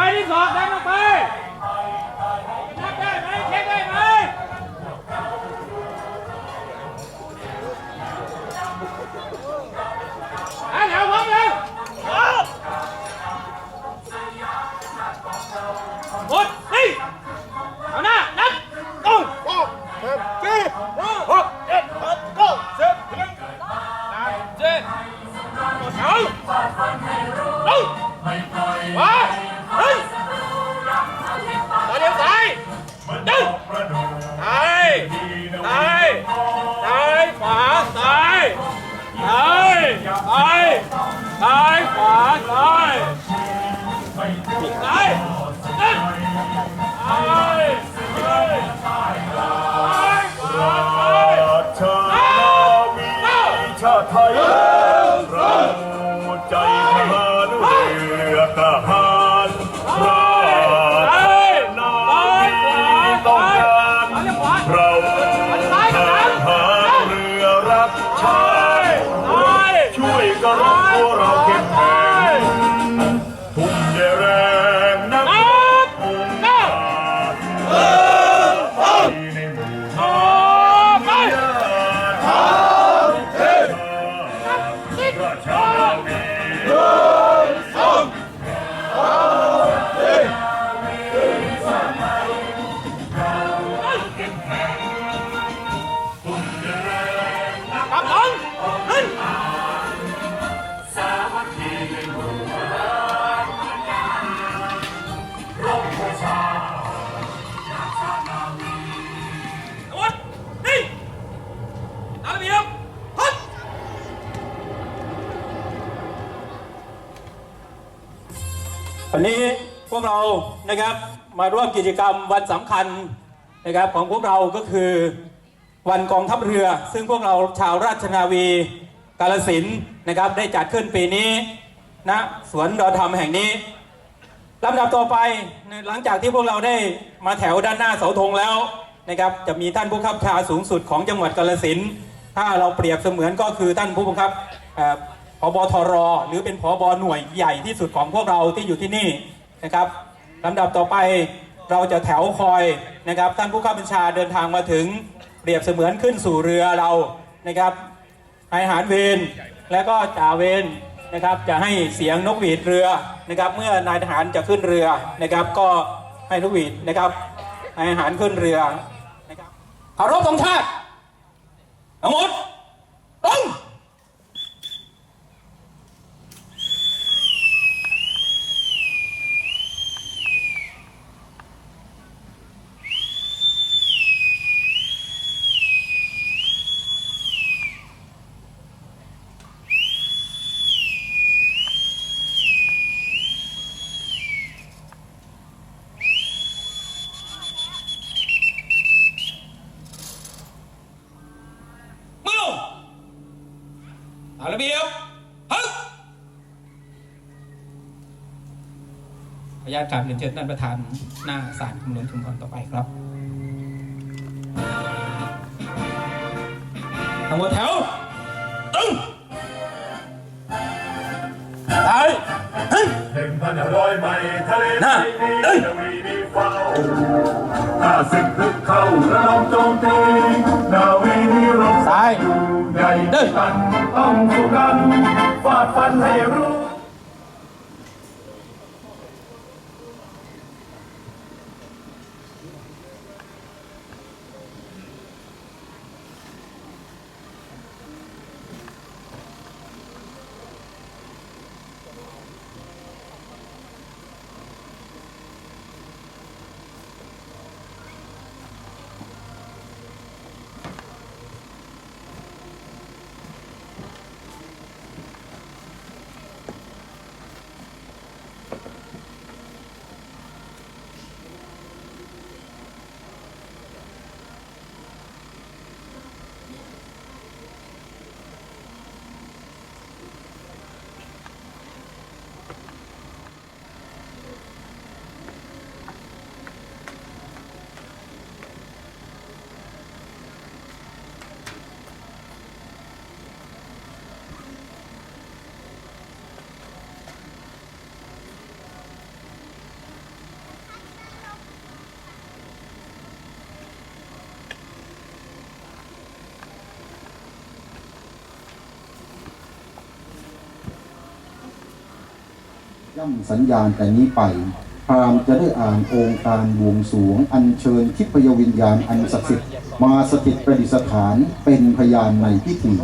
ไปที่สองดันออกไป ช่ วันนี้พวกเรานะครับมาร่วมกิจกรรมวันสำคัญนะครับของพวกเราก็คือวันกองทัพเรือ ซึ่งพวกเราชาวราชนาวีกาลสินนะครับได้จัดขึ้นปีนี้ณสวนดอธรรมแห่งนี้ลำดับต่อไปหลังจากที่พวกเราได้มาแถวด้านหน้าเสาธงแล้วนะครับจะมีท่านผู้บังคับชาสูงสุดของจังหวัดกาลสินถ้าเราเปรียบเสมือนก็คือท่านผู้บังคับ พบทร หรือเป็นพบหน่วยใหญ่ที่สุดของพวกเราที่อยู่ที่นี่นะครับลำดับต่อไปเราจะแถวคอยนะครับท่านผู้ข้าบัญชาเดินทางมาถึงเปรียบเสมือนขึ้นสู่เรือเรานะครับนายทหารเวรและก็จ่าเวรนะครับจะให้เสียงนกหวีดเรือนะครับเมื่อนายทหารจะขึ้นเรือนะครับ ก็ให้นกหวีดนะครับนายทหารขึ้นเรือนะครับเคารพธงชาติทั้งหมดตรง มือเอาระเบียบฮึกขออนุญาตกราบเรียนเชิญท่านประธานหน้าศาลคำนวณชุมพรต่อไปครับทั้งหมดแถวตึงไปฮึกหนึ่งพันร้อยไมล์ทะเลน่ะนี้เอ้ยจะมีดีเฝ้าถ้าศึกพึกเข้าระดมโจมตีนาวีนี้รบซ้ายใหญ่เดินกันต้องสู้กันฟาดฟันให้รู้ ย่ำสัญญาณแต่นี้ไปพราหมณ์จะได้อ่านองค์การบวงสวง อัญเชิญทิพยวิญญาณอันศักดิ์สิทธิ์มาสถิตประดิษฐานเป็นพยานในพิธี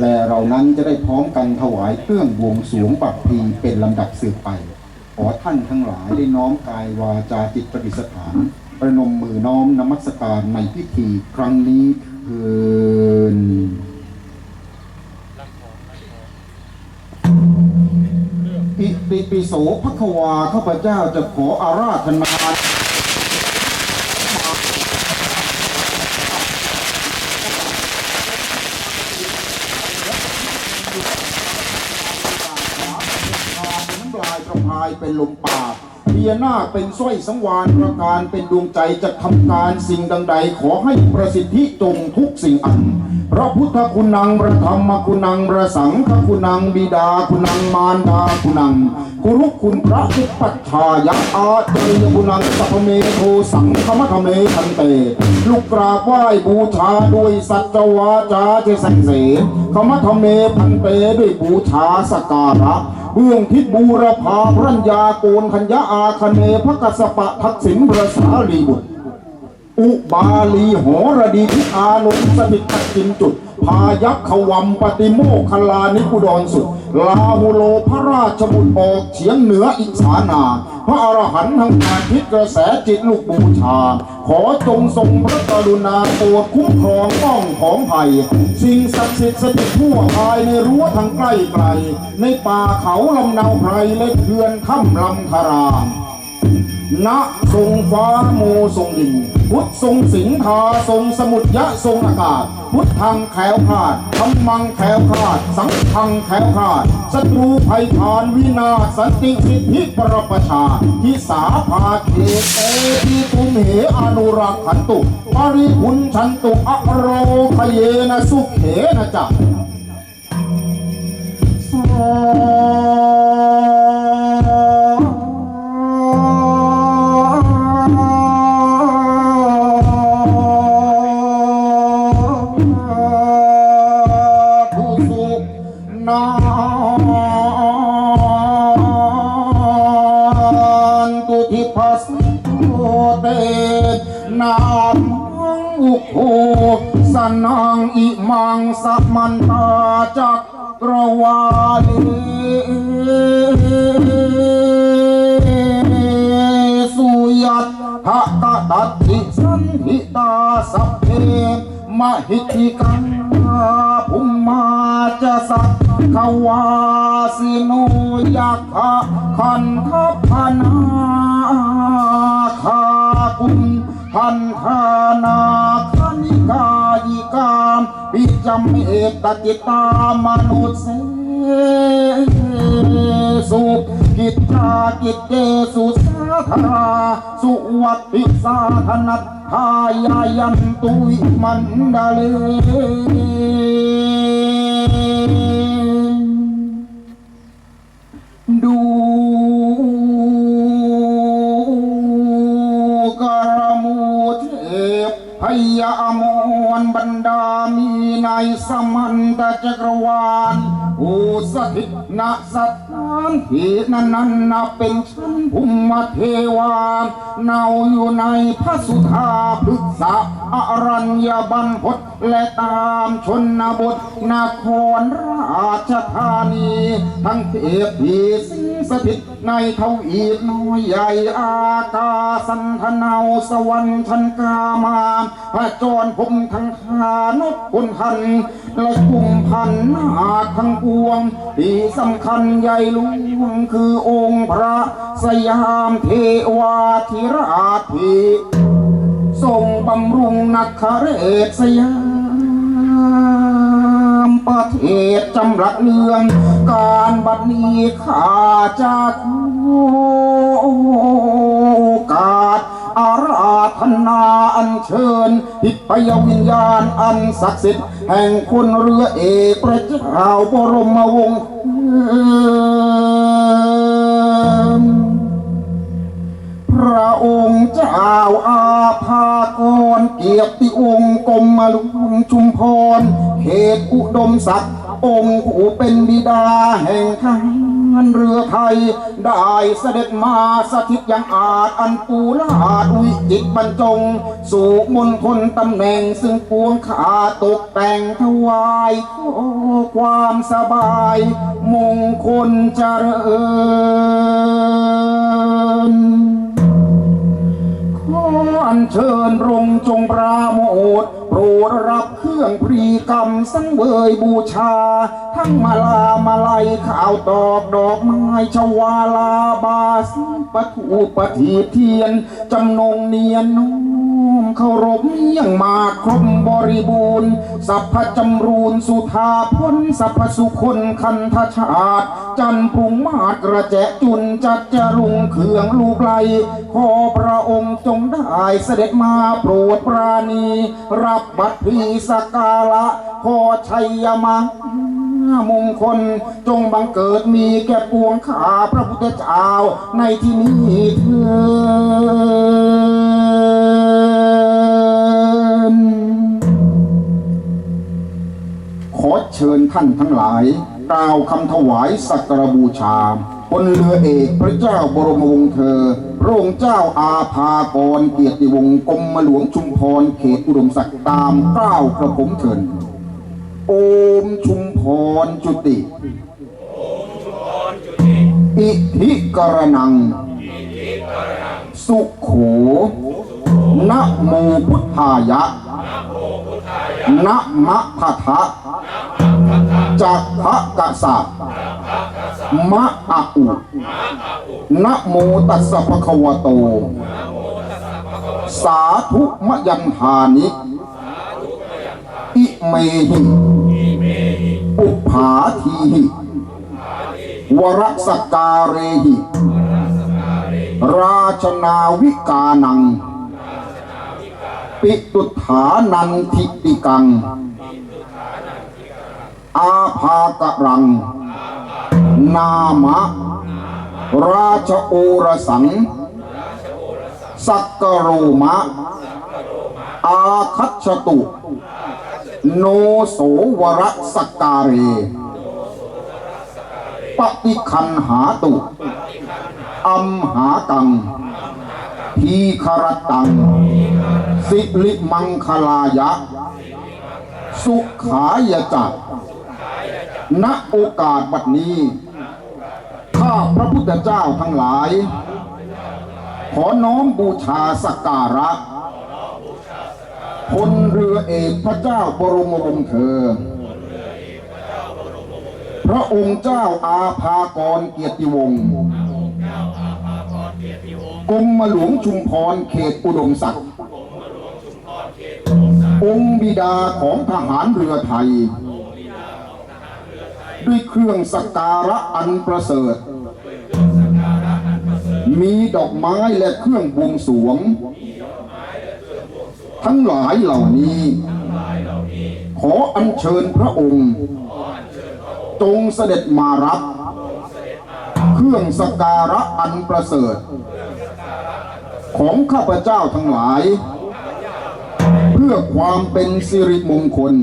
และเรานั้นจะได้พร้อมกันถวายเครื่องบวงสวงปักพีเป็นลำดับสืบไป ขอท่านทั้งหลายได้น้อมกายวาจาจิตประดิษฐาน ประนมมือน้อมนมัสการในพิธี ครั้งนี้เทิน อิติปิโสภควาข้าพเจ้าจะขออาราธนาน้ำลายประพายเป็นลมปากเบียนาคเป็นสร้อยสังวานประการเป็นดวงใจจะทำการสิ่งดังใด ขอให้ประสิทธิจงทุกสิ่งอัน พระพุทธคุณังพระธรรมคุณังพระสังฆคุณังบิดาคุณังมารดาคุณังกุรุคุณพระพุทธปัจฉายะอาเจยคุณังสัพเมโทสังฆมัทเมทันเต ลูกกราบไหว้บูชาด้วยสัจวาจาเจสังเสขมัทเมพันเตด้วยบูชาสการะเบื้องทิศบูรพาพรัญญาโกนคัญญาอาคเนพระกัสสปะทักษิณพระสารีบุตร อุบาลีโหระดีทิอานนสถิตตักกินจุด พายักขวัมปฏิโมคลานิกุดรสุด ลาหุโลพระราชบุตรออกเฉียงเหนืออิสานา พระอรหันต์ทั้งอาทิตย์กระแสจิตลูกบูชา ขอจงทรงพระกรุณาโปรดคุ้มครองป้องของไผ่สิ่งศักดิ์สิทธิ์สถิตทั่วภายในรั้วทางใกล้ไกล ในป่าเขาลำเนาไพรและเขื่อนถ้ำลำธาราม ณทรงฟ้าโมทรงดินพุทธทรงสิงหาทรงสมุทรยะทรงอากาศ พุทธังแขวขาดธรรมังแขวขาด สังฆังแขวขาดศัตรูภัยพานวินาศสันติสิทธิปรประชาทิสาภาเขเตทิตุมเหอนุรักขันตุปริพุนชันตุอโรคเยนะสุขเขนะจักทุ สัมมันตาจักรวาลีสุยัตถะตะตัตติสันหิตาสัพเพมหิทธิกังภุมมาจะสักขวาสิโนยักขะขันทพนาคากุมพันธนา ปิจัมเอตจิตามนุษย์สุกิจจากิจเจสุสาธาสุวัติสาธนัตทายายันตุวิมันดาเลดูกรมูเทพ พยามวนบรรดามีในสมันตจักรวาล ผู้สถิตณสัตตานที่นั้นนั้นนับเป็นชั้นภูมิเทวาเนาอยู่ในพระสุธาพฤกษะอรัญญบันพศและตามชนบทนครราชธานี ทั้งเทพพีสิงสถิตในเทวีน้อยใหญ่อากาสันทนาวสวรรค์ชันกามาพระจรผมทั้งทานกคุณทันและกุมพันนาคทั้งปวง ที่สำคัญใหญ่หลวงคือองค์พระสยามเทวาธิราชพีทรงบำรุงนักขเรศสยามประเทศจำรัดเนือง การบัดนี้ข้าจะโอกาส อาราธนาอัญเชิญทิพยวิญญาณอันศักดิ์สิทธิ์แห่งคุณเรือเอกพระเจ้าบรมวงศ์พระองค์เจ้าอาภากรเกียรติองค์กรมมาลุงชุมพรเขตอุดมศักดิ์องค์ผู้เป็นบิดาแห่งทหารา นเรือไทย ได้เสด็จมาสถิตยังอาจอันปูลาดวิจิตบรรจง สู่มนคนตำแหน่งซึ่งปวงขาตกแต่งถวายขอความสบาย มงคลเจริญ อัญเชิญรงจงปราโมทโปรดรับเครื่องพรีกรรมสังเวยบูชา ทั้งมาลามาลัยข่าวดอกดอกไม้ชวาลาบาสปะทูปะทีเทียนจำนงเนียนน้อ มเคารพยี่ยงมาครบบริบูรณ์สัพพจำรูนสุธาพ้นสัพพสุคนคันทชาติ จันปรุงมาตรกระแจจุนจัดจรุงเขืองลูกไลขอพระองค์จงได้เสด็จมาโปรดปราณี รับบัตรพีสการะขอชัยมามงคลจงบังเกิดมีแก่ปวงข้าพระพุทธเจ้าในที่นี้เถิด เชิญท่านทั้งหลาย กล่าวคำถวายสักการบูชาบนเรือเอกพระเจ้าบรมวงศ์เธอ พระองค์เจ้าอาภากรเกียรติวงศ์กรมหลวงชุมพรเขตอุดมศักดิ์ตามเกล้าวกระผมเถินโอมชุมพรจุติ อิทิกรนัง สุขโขนะโมพุทธายะ นะมะพะทะจักพะกะสะมะอะอุนะโมตัสสะภะคะวะโต สาธุมะยันทานิ อิเมหิอุปผาทีหิวรสกการเรหิ ราชนาวิกานัง ปิตุฐานันทิติกัง อาภากะรัง นามะ ราชโอรสัง สักกโรมะ อาคัชตุ โนโสวรสกการเรปฏิคันหาตุ อัมหากัง ทีคารตัง สิริมังคลายะ สุขายจักณโอกาสบัดนี้ข้าพระพุทธเจ้าทั้งหลาย ขอน้อมบูชาสักการะพลเรือเอกพระเจ้าบรมวงศ์เธอ พระองค์เจ้าอาภากรเกียรติวงศ์ กรมหลวงชุมพรเขตอุดมศักดิ์องค์บิดาของทหารเรือไทย ด้วยเครื่องสักการะอันประเสริฐ มีดอกไม้และเครื่องบวงสวง ทั้งหลายเหล่านี้ ขออัญเชิญพระองค์ จงเสด็จมารับ เครื่องสกการะอันประเสริฐ ของข้าพเจ้าทั้งหลาย เพื่อความเป็นสิริมงคล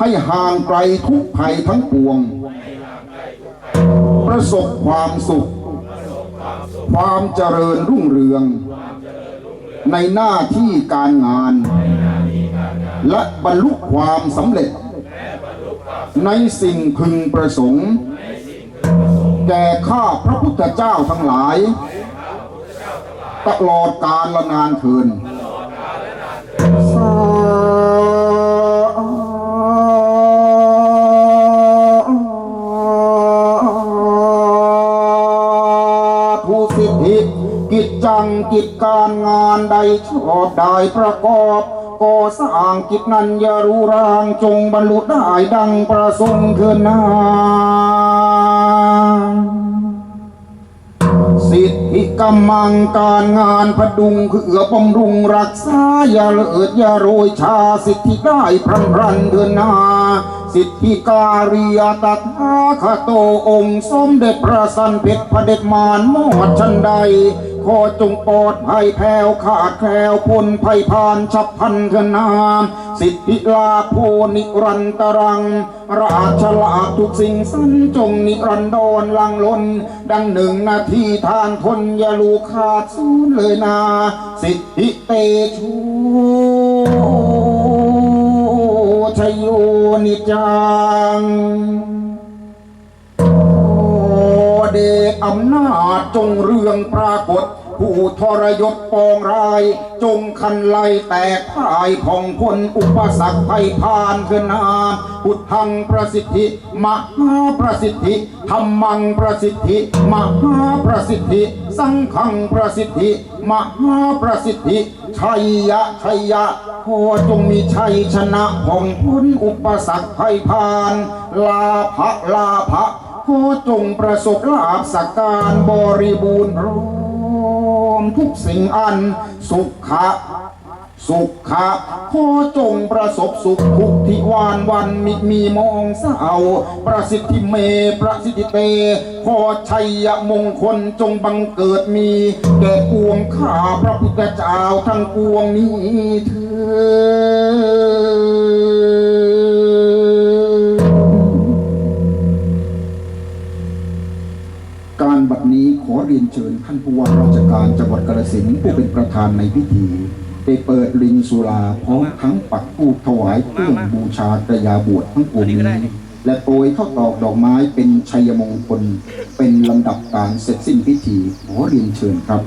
ให้ห่างไกลทุกภัยทั้งปวง ประสบความสุข ความเจริญรุ่งเรือง ในหน้าที่การงาน และบรรลุความสำเร็จ ในสิ่งพึงประสงค์ แก่ข้าพระพุทธเจ้าทั้งหลาย ตลอดกาลละนานเทินสาธุสิทธิกิจจังกิจการงานใดชอบได้ประกอบก่อสร้างกิจนั้นอย่ารู้รางจงบรรลุได้ดังประสงค์เถินนา สิทธิกำมังการงานพดุงเขื่อบำรุงรักษา อย่าเลิดอย่าโรยชาสิทธิได้พรำรันเดินนา สิทธิการียตถาคโตองค์สมเด็จพระสันเพชรพระเด็จมานมอดชันใด ขอจงโปลอดภัยแผ่วขาดแคล้วพ้นภัยพานฉับพันเถนามสิทธิลาโพนิรันตรัง ราชลาทุกสิ่งสั้นจงนิรันดรลังล้นดังหนึ่งนาทีทานทนอย่าลูกขาดสูญเลยนา สิทธิเตชูชยโยนิจัง เดชอำนาจจงเรืองปรากฏ ผู้ทรยศปองราย จงคันไลแตกพ่ายผ่องพ้นอุปสรรคภัยพานเกินนาพุทธังประสิทธิ มหาประสิทธิธรรมังประสิทธิ มหาประสิทธิ สังฆังประสิทธิ มหาประสิทธิ ชัยยะชัยยะขอจงมีชัยชนะผ่องพ้นอุปสรรคภัยพาน ลาภะลาภะ ขอจงประสบลาภสักการบริบูรณ์ร้อมทุกสิ่งอันสุขะสุขะขอจงประสบสุขทุกที่วานวันมิมีมองเศร้าประสิทธิเมประสิทธิเตขอชัยมงคลจงบังเกิดมีแก่ปวงข้าพระพุทธเจ้าทั้งปวงนี้เถิด ขอเรียนเชิญท่านผู้ว่าราชการจังหวัดกาฬสินธุ์ผู้เป็นประธานในพิธีได้เปิดลิงสุราพร้อมทั้งปักทูปถวายเครื่องบูชากระยาบวชทั้งปวงนี้และโปรยเข้าตอกดอกไม้เป็นชัยมงคล เป็นลำดับการเสร็จสิ้นพิธีขอเรียนเชิญครับ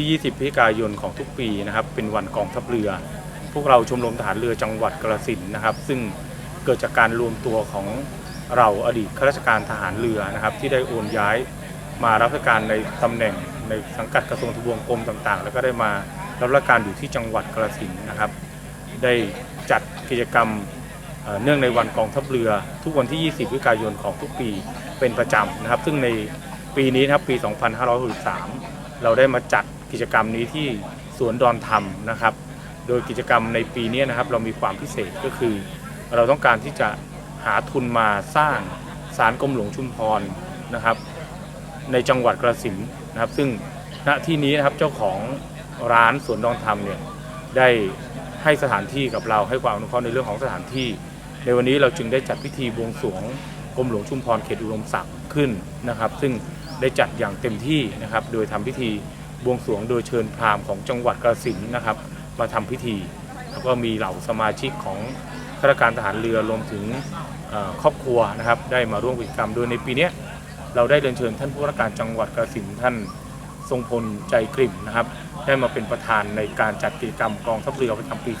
ที่ 20 พฤศจิกายนของทุกปีนะครับ เป็นวันกองทัพเรือ พวกเราชมรมทหารเรือจังหวัดกระสินนะครับ ซึ่งเกิดจากการรวมตัวของเราอดีตข้าราชการทหารเรือนะครับ ที่ได้โอนย้ายมารับราชการในตำแหน่งในสังกัดกระทรวงทบวงกรมต่าง ๆ แล้วก็ได้มารับราชการอยู่ที่จังหวัดกระสินนะครับ ได้จัดกิจกรรมเอ่อเนื่องในวันกองทัพเรือ ทุกวันที่ 20พฤศจิกายนของทุกปีเป็นประจำนะครับ ซึ่งในปีนี้นะครับปี 2563 เราได้มาจัด กิจกรรมนี้ที่สวนดอนธรรมนะครับ โดยกิจกรรมในปีนี้นะครับเรามีความพิเศษก็คือ เราต้องการที่จะหาทุนมาสร้างศาลกรมหลวงชุมพรนะครับ ในจังหวัดกระสินนะครับ ซึ่งณที่นี้นะครับเจ้าของร้านสวนดอนธรรมเนี่ยได้ให้สถานที่กับเราให้ความอนุเคราะห์ในเรื่องของสถานที่ ในวันนี้เราจึงได้จัดพิธีบวงสรวงกรมหลวงชุมพรเขตอุดมศักดิ์ขึ้นนะครับ ซึ่งได้จัดอย่างเต็มที่นะครับ โดยทำพิธี บวงสรวงโดยเชิญพราหมณ์ของจังหวัดกระสินนะครับ มาทำพิธี แล้วก็มีเหล่าสมาชิกของข้าราชการทหารเรือรวมถึงครอบครัวนะครับ ได้มาร่วมกิจกรรมโดยในปีนี้เราได้เรียนเชิญท่านผู้ว่าราชการจังหวัดกระสินท่านทรงพลใจกริ่มนะครับ ได้มาเป็นประธานในการจัดกิจกรรมกองทัพเรือประจำปี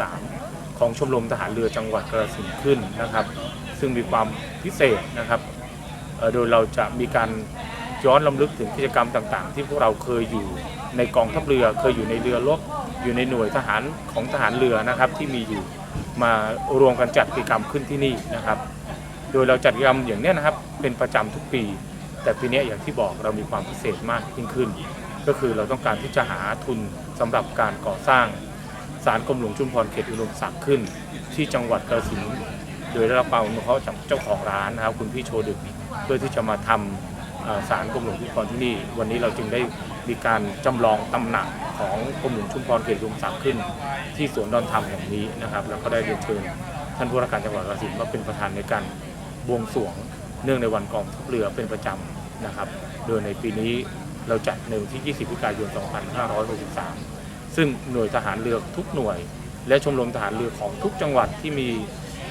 2563 ของชมรมทหารเรือจังหวัดกระสินขึ้นนะครับ ซึ่งมีความพิเศษนะครับ โดยเราจะมีการ ย้อนลำลึกถึงกิจกรรมต่าง ๆ ที่พวกเราเคยอยู่ในกองทัพเรือ เคยอยู่ในเรือรบอยู่ในหน่วยทหารของทหารเรือนะครับที่มีอยู่มารวมกันจัดกิจกรรมขึ้นที่นี่นะครับ โดยเราจัดกิจกรรมอย่างนี้นะครับเป็นประจำทุกปี แต่ปีนี้อย่างที่บอกเรามีความพิเศษมากยิ่งขึ้น ก็คือเราต้องการที่จะหาทุนสำหรับการก่อสร้างศาลกรมหลวงชุมพรเขตอุดมศักดิ์ขึ้น ที่จังหวัดกระสินโดยได้รับความอนุเคราะห์จากเจ้าของร้านนะครับ คุณพี่โชดึกเพื่อที่จะมาทำเอ่อ ศาลกรมหลวงชุมพรที่นี่ วันนี้เราจึงได้มีการจำลองตำหนักของกรมหลวงชุมพรเขตอุมศักดิ์ขึ้น ที่สวนดอนธรรมแห่งนี้นะครับ แล้วก็ได้เรียนเชิญท่านผู้ว่าราชการจังหวัดกระสินธุ์มาเป็นประธานในการบวงสรวงเนื่องในวันกองทัพเรือเป็นประจำนะครับ โดยในปีนี้เราจัดในวันที่ 20พฤศจิกายน 2563 ซึ่งหน่วยทหารเรือทุกหน่วย และชมรมทหารเรือของทุกจังหวัดที่มี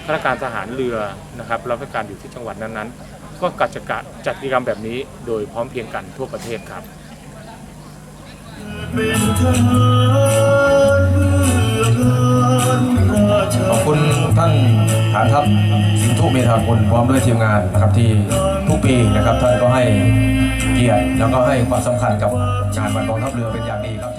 ข้าราชการทหารเรือนะครับรับราชการอยู่ที่จังหวัดนั้นๆ ก็กัจกะจัดกิจกรรมแบบนี้โดยพร้อมเพียงกันทั่วประเทศครับเป็นทหารเรือทหารราชขอบคุณทัพสิงทุเมธากุลพร้อมด้วยทีมงานนะครับที่ทุกปีนะครับท่านก็ให้เกียรติแล้วก็ให้ความสำคัญกับงานวันกองทัพเรือเป็นอย่างดีครับ